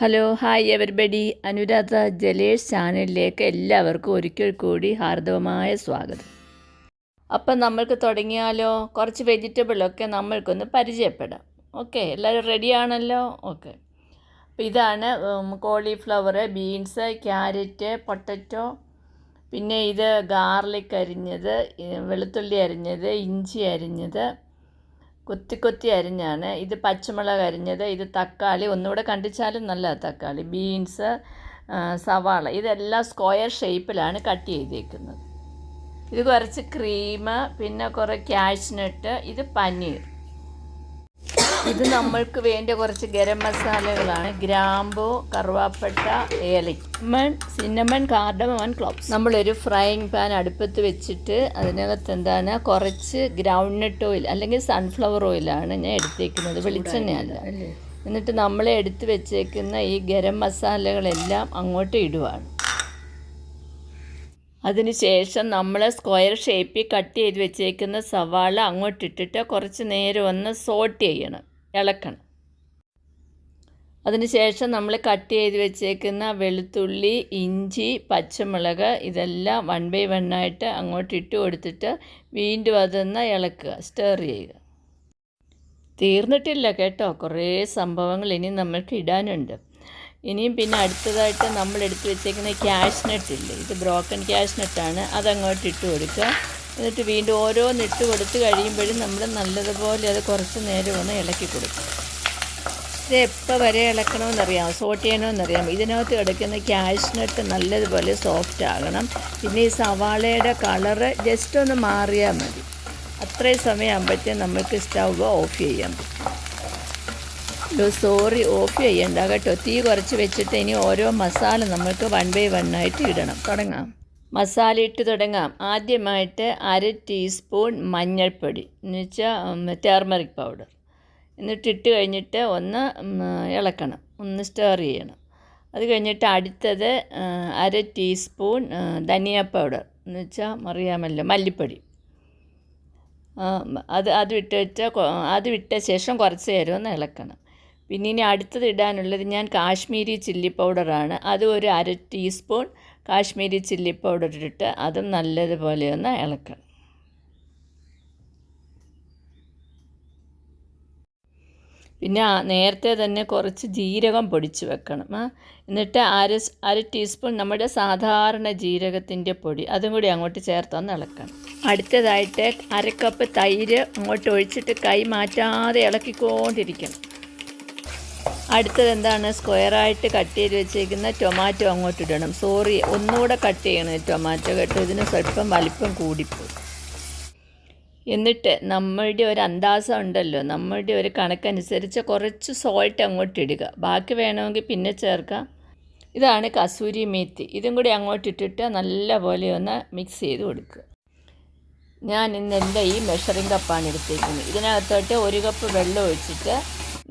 Hello hi everybody Anuradha Jalesh ചാനലിലേക്ക് എല്ലാവർക്കും ഒരിക്കൽ കൂടി ഹാർദവമായ സ്വാഗതം. അപ്പം നമ്മൾക്ക് തുടങ്ങിയാലോ? കുറച്ച് വെജിറ്റബിളൊക്കെ നമ്മൾക്കൊന്ന് പരിചയപ്പെടാം. ഓക്കെ എല്ലാവരും റെഡിയാണല്ലോ ഓക്കെ അപ്പോൾ ഇതാണ് കോളിഫ്ലവർ ബീൻസ് ക്യാരറ്റ് പൊട്ടറ്റോ പിന്നെ ഇത് ഗാർലിക് അരിഞ്ഞത് വെളുത്തുള്ളി അരിഞ്ഞത് ഇഞ്ചി അരിഞ്ഞത്. കൊത്തി കൊത്തി അരിഞ്ഞാണ്. ഇത് പച്ചമുളക് അരിഞ്ഞത്. ഇത് തക്കാളി. ഒന്നുകൂടെ കണ്ടിച്ചാലും നല്ല തക്കാളി. ബീൻസ് സവാള. ഇതെല്ലാം സ്ക്വയർ ഷേപ്പിലാണ് കട്ട് ചെയ്തേക്കുന്നത്. ഇത് കുറച്ച് ക്രീം പിന്നെ കുറേ ക്യാഷ്നട്ട് ഇത് പനീർ. ഇത് നമ്മൾക്ക് വേണ്ട കുറച്ച് ഗരം മസാലകളാണ്. ഗ്രാമ്പു കറുവാപ്പട്ട ഏലമൺ സിന്നമൺ കാർഡമൺ ക്ലോപ്സ് നമ്മളൊരു ഫ്രൈയിങ് പാൻ അടുപ്പത്ത് വെച്ചിട്ട് അതിനകത്ത് എന്താണ് കുറച്ച് ഗ്രൗണ്ട് നട്ട് ഓയിൽ അല്ലെങ്കിൽ സൺഫ്ലവർ ഓയിലാണ് ഞാൻ എടുത്തേക്കുന്നത്. വെളിച്ചെണ്ണയല്ല. എന്നിട്ട് നമ്മൾ എടുത്ത് വെച്ചേക്കുന്ന ഈ ഗരം മസാലകളെല്ലാം അങ്ങോട്ട് ഇടുവാണ്. അതിനുശേഷം നമ്മൾ സ്ക്വയർ ഷേപ്പിൽ കട്ട് ചെയ്ത് വെച്ചേക്കുന്ന സവാള അങ്ങോട്ടിട്ടിട്ട് കുറച്ച് നേരം ഒന്ന് സോട്ട് ചെയ്യണം ഇളക്കണം. അതിനുശേഷം നമ്മൾ കട്ട് ചെയ്ത് വെച്ചേക്കുന്ന വെളുത്തുള്ളി ഇഞ്ചി പച്ചമുളക് ഇതെല്ലാം വൺ ബൈ വൺ ആയിട്ട് അങ്ങോട്ട് ഇട്ട് കൊടുത്തിട്ട് വീണ്ടും അതൊന്ന് ഇളക്കുക സ്റ്റേർ ചെയ്യുക. തീർന്നിട്ടില്ല കേട്ടോ കുറേ സംഭവങ്ങൾ ഇനി നമ്മൾക്ക് ഇടാനുണ്ട്. ഇനിയും പിന്നെ അടുത്തതായിട്ട് നമ്മൾ എടുത്തു വെച്ചേക്കുന്ന ക്യാഷ് നട്ട് ഇല്ലേ ഇത് ബ്രോക്കൺ ക്യാഷ് നട്ടാണ് അതങ്ങോട്ട് ഇട്ട് കൊടുക്കുക. എന്നിട്ട് വീണ്ടും ഓരോന്ന് ഇട്ട് കൊടുത്ത് കഴിയുമ്പോഴും നമ്മൾ നല്ലതുപോലെ അത് കുറച്ച് നേരം ഒന്ന് ഇളക്കി കൊടുക്കും ഇത് എപ്പോൾ വരെ ഇളക്കണമെന്നറിയാം സോട്ട് ചെയ്യണമെന്നറിയാം ഇതിനകത്ത് കിടക്കുന്ന ക്യാഷ് നട്ട് നല്ലതുപോലെ സോഫ്റ്റ് ആകണം. പിന്നെ ഈ സവാളയുടെ കളറ് ജസ്റ്റ് ഒന്ന് മാറിയാൽ മതി. അത്രയും സമയമാകുമ്പോഴത്തേക്കും നമുക്ക് സ്റ്റൗ ഓഫ് ചെയ്യാൻ പറ്റും. സോറി ഓഫ് ചെയ്യണ്ട കേട്ടോ? തീ കുറച്ച് വെച്ചിട്ട് ഇനി ഓരോ മസാല നമുക്ക് വൺ ബൈ വൺ ആയിട്ട് ഇടണം. തുടങ്ങാം. മസാല ഇട്ട് തുടങ്ങാം. ആദ്യമായിട്ട് അര ടീസ്പൂൺ മഞ്ഞൾപ്പൊടി എന്ന് വെച്ചാൽ ടേർമറിക് പൗഡർ എന്നിട്ട് ഇട്ട് കഴിഞ്ഞിട്ട് ഒന്ന് ഇളക്കണം. ഒന്ന് സ്റ്റർ ചെയ്യണം. അത് കഴിഞ്ഞിട്ട് അടുത്തത് അര ടീസ്പൂൺ ധനിയ പൗഡർ എന്ന് വെച്ചാൽ അറിയാമല്ലോ മല്ലിപ്പൊടി. അത് അത് ഇട്ടിട്ട് അത് വിട്ട ശേഷം കുറച്ച് നേരം ഒന്ന് ഇളക്കണം. പിന്നെ ഇനി അടുത്തത് ഇടാനുള്ളത് ഞാൻ കാശ്മീരി ചില്ലി പൗഡറാണ്. അത് ഒരു അര ടീസ്പൂൺ കാശ്മീരി ചില്ലി പൗഡർ ഇട്ടിട്ട് അതും നല്ലതുപോലെ ഒന്ന് ഇളക്കണം. പിന്നെ നേരത്തെ തന്നെ കുറച്ച് ജീരകം പൊടിച്ച് വെക്കണം. എന്നിട്ട് അര അര ടീസ്പൂൺ നമ്മുടെ സാധാരണ ജീരകത്തിന്റെ പൊടി അതും കൂടി അങ്ങോട്ട് ചേർത്തൊന്ന് ഇളക്കണം. അടുത്തതായിട്ട് അര കപ്പ് തൈര് അങ്ങോട്ട് ഒഴിച്ചിട്ട് കൈ മാറ്റാതെ ഇളക്കിക്കൊണ്ടിരിക്കണം. അടുത്തത് എന്താണ്? സ്ക്വയറായിട്ട് കട്ട് ചെയ്ത് വെച്ചേക്കുന്ന ടൊമാറ്റോ അങ്ങോട്ട് ഇടണം. സോറി ഒന്നുകൂടെ കട്ട് ചെയ്യണം ടൊമാറ്റോ കേട്ടോ. ഇതിന് സ്വല്പം വലിപ്പം കൂടിപ്പോയി. എന്നിട്ട് നമ്മളുടെ ഒരു അന്താസം ഉണ്ടല്ലോ. നമ്മളുടെ ഒരു കണക്കനുസരിച്ച് കുറച്ച് സോൾട്ട് അങ്ങോട്ട് ഇടുക. ബാക്കി വേണമെങ്കിൽ പിന്നെ ചേർക്കാം. ഇതാണ് കസൂരി മേത്തി. ഇതും കൂടി അങ്ങോട്ട് ഇട്ടിട്ട് നല്ലപോലെ ഒന്ന് മിക്സ് ചെയ്ത് കൊടുക്കുക. ഞാൻ ഇന്ന് എന്റെ ഈ മെഷറിംഗ് കപ്പാണ് എടുത്തേക്കുന്നത്. ഇതിനകത്തോട്ട് ഒരു കപ്പ് വെള്ളം ഒഴിച്ചിട്ട്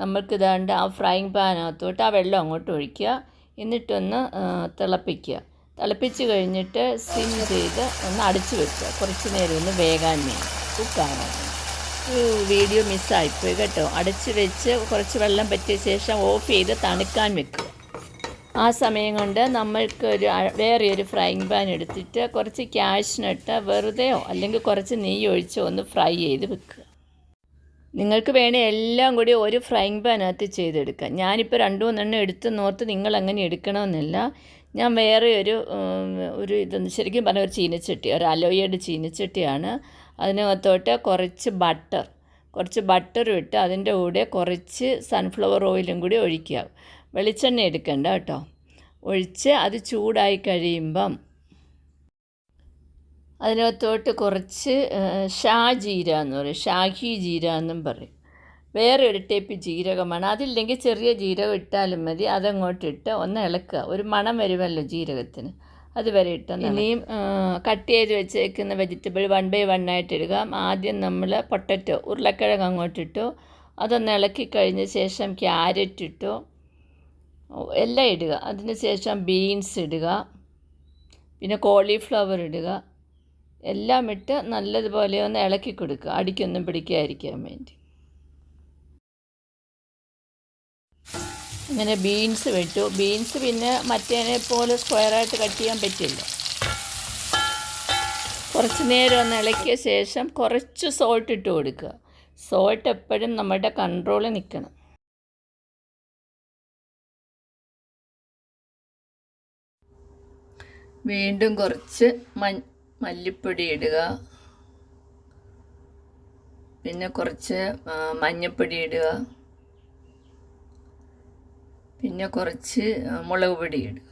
നമുക്ക് ഇതാണ്ട് ആ ഫ്രൈങ് പാനകത്തോട്ട് ആ വെള്ളം അങ്ങോട്ട് ഒഴിക്കുക. എന്നിട്ടൊന്ന് തിളപ്പിക്കുക. തിളപ്പിച്ച് കഴിഞ്ഞിട്ട് സിം ചെയ്ത് ഒന്ന് അടിച്ചു വെക്കുക. കുറച്ച് നേരം ഒന്ന് വേകാൻ വേണ്ടി. വീഡിയോ മിസ്സായിപ്പോയി കേട്ടോ. അടച്ച് വെച്ച് കുറച്ച് വെള്ളം പറ്റിയ ശേഷം ഓഫ് ചെയ്ത് തണുക്കാൻ വെക്കുക. ആ സമയം കൊണ്ട് നമ്മൾക്ക് ഒരു വേറെ ഒരു ഫ്രൈങ് പാൻ എടുത്തിട്ട് കുറച്ച് ക്യാഷിനിട്ട് വെറുതെയോ അല്ലെങ്കിൽ കുറച്ച് നെയ്യ് ഒഴിച്ചോ ഒന്ന് ഫ്രൈ ചെയ്ത് വെക്കുക. നിങ്ങൾക്ക് വേണേൽ എല്ലാം കൂടി ഒരു ഫ്രൈങ് പാനകത്ത് ചെയ്തെടുക്കാം. ഞാനിപ്പോൾ രണ്ട് മൂന്നെണ്ണം എടുത്ത് നോർത്ത് നിങ്ങൾ അങ്ങനെ എടുക്കണമെന്നില്ല. ഞാൻ വേറെ ഒരു ഒരു ഇതെന്ന് ശരിക്കും പറഞ്ഞ ഒരു ചീനച്ചട്ടി ഒരു അലോയയുടെ ചീനച്ചട്ടിയാണ്. അതിനകത്തോട്ട് കുറച്ച് ബട്ടർ കുറച്ച് ബട്ടറും ഇട്ട് അതിന്റെ കൂടെ കുറച്ച് സൺഫ്ലവർ ഓയിലും കൂടി ഒഴിക്കുക. വെളിച്ചെണ്ണ എടുക്കണ്ട കേട്ടോ. ഒഴിച്ച് അത് ചൂടായി കഴിയുമ്പം അതിനകത്തോട്ട് കുറച്ച് ഷാ ജീര എന്ന് പറയും. ഷാഹി ജീര എന്നും പറയും. വേറെ ഒരു ടൈപ്പ് ജീരകമാണ്. അതില്ലെങ്കിൽ ചെറിയ ജീരകം ഇട്ടാലും മതി. അതങ്ങോട്ട് ഇട്ട് ഒന്ന് ഇളക്കുക. ഒരു മണം വരുമല്ലോ ജീരകത്തിന്. അതുവരെ ഇട്ട് ഇനിയും കട്ട് ചെയ്ത് വെച്ചേക്കുന്ന വെജിറ്റബിൾ വൺ ബൈ വൺ ആയിട്ട് ഇടുക. ആദ്യം നമ്മൾ പൊട്ടറ്റോ ഉരുളക്കിഴങ്ങ് അങ്ങോട്ടിട്ടു അതൊന്ന് ഇളക്കി കഴിഞ്ഞ ശേഷം ക്യാരറ്റ് ഇട്ടു എല്ലാം ഇടുക. അതിന് ശേഷം ബീൻസ് ഇടുക. പിന്നെ കോളിഫ്ലവർ ഇടുക. എല്ലാം ഇട്ട് നല്ലതുപോലെ ഒന്ന് ഇളക്കി കൊടുക്കുക. അടിക്കൊന്നും പിടിക്കാതിരിക്കാൻ വേണ്ടി. ഇങ്ങനെ ബീൻസ് വെട്ടു. ബീൻസ് പിന്നെ മറ്റേനെ പോലെ സ്ക്വയറായിട്ട് കട്ട് ചെയ്യാൻ പറ്റില്ല. കുറച്ച് നേരം ഒന്ന് ഇളക്കിയ ശേഷം കുറച്ച് സോൾട്ട് ഇട്ട് കൊടുക്കുക. സോൾട്ട് എപ്പോഴും നമ്മുടെ കൺട്രോളിൽ നിൽക്കണം. വീണ്ടും കുറച്ച് മഞ്ഞ മല്ലിപ്പൊടി ഇടുക. പിന്നെ കുറച്ച് മഞ്ഞൾപ്പൊടി ഇടുക. പിന്നെ കുറച്ച് മുളക് പൊടി ഇടുക.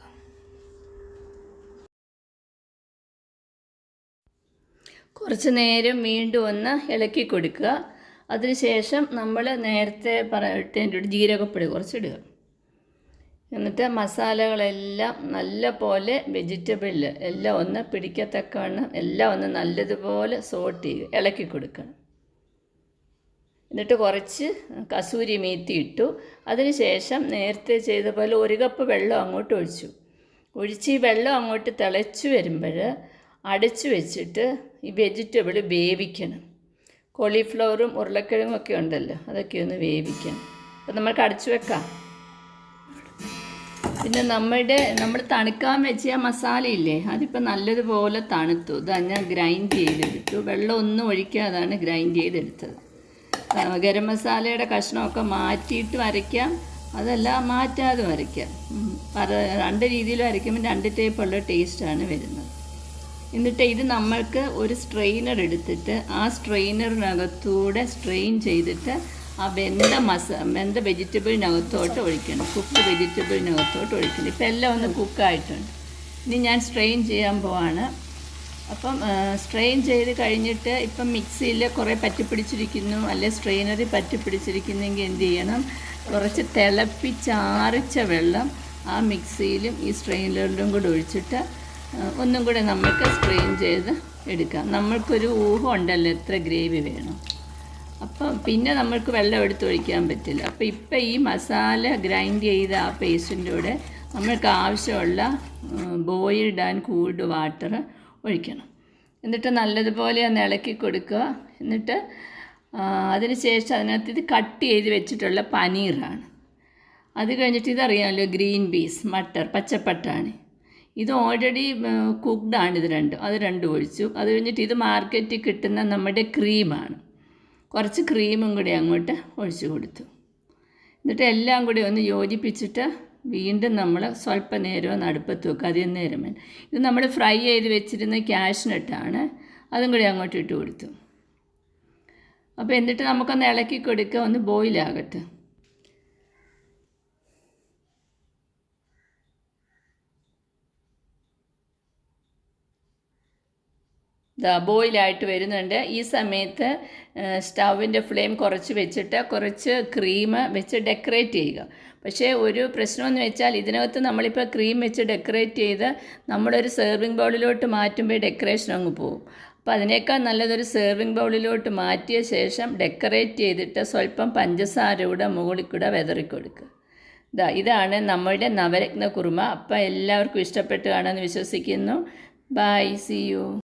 കുറച്ച് നേരം വീണ്ടും ഒന്ന് ഇളക്കി കൊടുക്കുക. അതിനുശേഷം നമ്മൾ നേരത്തെ പറഞ്ഞിട്ട് ജീരകപ്പൊടി കുറച്ചിടുക എന്നിട്ട് മസാലകളെല്ലാം നല്ല പോലെ വെജിറ്റബിളിൽ എല്ലാം ഒന്ന് പിടിക്കത്തക്കവണ്ണം എല്ലാം ഒന്ന് നല്ലതുപോലെ സോട്ട് ചെയ്യുക ഇളക്കി കൊടുക്കണം. എന്നിട്ട് കുറച്ച് കസൂരി മീത്തി ഇട്ടു. അതിനുശേഷം നേരത്തെ ചെയ്ത പോലെ ഒരു കപ്പ് വെള്ളം അങ്ങോട്ട് ഒഴിച്ചു. ഒഴിച്ച് ഈ വെള്ളം അങ്ങോട്ട് തിളച്ചു വരുമ്പോൾ അടച്ചു വെച്ചിട്ട് ഈ വെജിറ്റബിൾ വേവിക്കണം. കോളിഫ്ലവറും ഉരുളക്കിഴങ്ങും ഒക്കെ ഉണ്ടല്ലോ അതൊക്കെ ഒന്ന് വേവിക്കണം. അപ്പം നമുക്ക് അടച്ചു വെക്കാം. പിന്നെ നമ്മുടെ നമ്മൾ തണുക്കാൻ വെച്ച മസാലയില്ലേ അതിപ്പോൾ നല്ലതുപോലെ തണുത്തു. ഇതാ ഞാൻ ഗ്രൈൻഡ് ചെയ്തെടുത്തു. വെള്ളം ഒന്നും ഒഴിക്കാതാണ് ഗ്രൈൻഡ് ചെയ്തെടുത്തത്. ഗരം മസാലയുടെ കഷ്ണമൊക്കെ മാറ്റിയിട്ട് വരയ്ക്കാം. അതല്ല മാറ്റാതെ വരയ്ക്കാം. പറ രണ്ട് രീതിയിൽ വരയ്ക്കുമ്പോൾ രണ്ട് ടൈപ്പുള്ള ടേസ്റ്റാണ് വരുന്നത്. എന്നിട്ട് ഇത് നമ്മൾക്ക് ഒരു സ്ട്രെയിനർ എടുത്തിട്ട് ആ സ്ട്രെയിനറിനകത്തൂടെ സ്ട്രെയിൻ ചെയ്തിട്ട് ആ വെന്ത മസ വെന്ത വെജിറ്റബിളിനകത്തോട്ട് ഒഴിക്കണം. കുക്ക് വെജിറ്റബിളിനകത്തോട്ട് ഒഴിക്കണം. ഇപ്പം എല്ലാം ഒന്ന് കുക്കായിട്ടുണ്ട്. ഇനി ഞാൻ സ്ട്രെയിൻ ചെയ്യാൻ പോവാണ്. അപ്പം സ്ട്രെയിൻ ചെയ്ത് കഴിഞ്ഞിട്ട് ഇപ്പം മിക്സിയിൽ കുറേ പറ്റിപ്പിടിച്ചിരിക്കുന്നു. അല്ലെ സ്ട്രെയിനറി പറ്റിപ്പിടിച്ചിരിക്കുന്നെങ്കിൽ എന്ത് ചെയ്യണം? കുറച്ച് തിളപ്പിച്ചാറിച്ച വെള്ളം ആ മിക്സിയിലും ഈ സ്ട്രെയിനറിലും കൂടെ ഒഴിച്ചിട്ട് ഒന്നും കൂടെ നമുക്ക് സ്ട്രെയിൻ ചെയ്ത് എടുക്കാം. നമ്മൾക്കൊരു ഊഹം ഉണ്ടല്ലോ എത്ര ഗ്രേവി വേണം. അപ്പം പിന്നെ നമ്മൾക്ക് വെള്ളം എടുത്ത് ഒഴിക്കാൻ പറ്റില്ല. അപ്പോൾ ഇപ്പം ഈ മസാല ഗ്രൈൻഡ് ചെയ്ത ആ പേസ്റ്റിന്റെ കൂടെ നമ്മൾക്ക് ആവശ്യമുള്ള ബോയിൽഡ് ആൻഡ് കൂൾഡ് വാട്ടർ ഒഴിക്കണം. എന്നിട്ട് നല്ലതുപോലെ ഒന്ന് ഇളക്കി കൊടുക്കുക. എന്നിട്ട് അതിന് ശേഷം അതിനകത്ത് ഇത് കട്ട് ചെയ്ത് വെച്ചിട്ടുള്ള പനീറാണ്. അത് കഴിഞ്ഞിട്ട് ഇതറിയാമല്ലോ ഗ്രീൻ പീസ് മട്ടർ പച്ചപ്പട്ടാണ്. ഇത് ഓൾറെഡി കുക്ക്ഡാണ് ഇത് രണ്ടും. അത് രണ്ടും ഒഴിച്ചു. അത് കഴിഞ്ഞിട്ട് ഇത് മാർക്കറ്റിൽ കിട്ടുന്ന നമ്മുടെ ക്രീമാണ്. കുറച്ച് ക്രീമും കൂടി അങ്ങോട്ട് ഒഴിച്ചു കൊടുത്തു. എന്നിട്ട് എല്ലാം കൂടി ഒന്ന് യോജിപ്പിച്ചിട്ട് വീണ്ടും നമ്മൾ സ്വല്പ നേരം ഒന്ന് അടുപ്പത്ത് വെക്കുക. അധികം നേരം ഇത് നമ്മൾ ഫ്രൈ ചെയ്ത് വെച്ചിരുന്ന ക്യാഷ്നട്ടാണ് അതും കൂടി അങ്ങോട്ട് ഇട്ട് കൊടുത്തു. അപ്പോൾ എന്നിട്ട് നമുക്കൊന്ന് ഇളക്കി കൊടുക്കുക. ഒന്ന് ബോയിലാകട്ടെ ഇതാ ബോയിലായിട്ട് വരുന്നുണ്ട്. ഈ സമയത്ത് സ്റ്റൗവിന്റെ ഫ്ലെയിം കുറച്ച് വെച്ചിട്ട് കുറച്ച് ക്രീം വെച്ച് ഡെക്കറേറ്റ് ചെയ്യുക. പക്ഷേ ഒരു പ്രശ്നമെന്ന് വെച്ചാൽ ഇതിനകത്ത് നമ്മളിപ്പോൾ ക്രീം വെച്ച് ഡെക്കറേറ്റ് ചെയ്ത് നമ്മളൊരു സെർവിങ് ബൗളിലോട്ട് മാറ്റുമ്പോൾ ഡെക്കറേഷൻ അങ്ങ് പോകും. അപ്പോൾ അതിനേക്കാൾ നല്ലതൊരു സെർവിങ് ബൗളിലോട്ട് മാറ്റിയ ശേഷം ഡെക്കറേറ്റ് ചെയ്തിട്ട് സ്വല്പം പഞ്ചസാര കൂടെ മുകളിൽ കൂടെ വിതറി കൊടുക്കുക. ഇതാ ഇതാണ് നമ്മളുടെ നവരത്ന കുറുമ. അപ്പോൾ എല്ലാവർക്കും ഇഷ്ടപ്പെട്ട് കാണുമെന്ന് വിശ്വസിക്കുന്നു. Bye see you.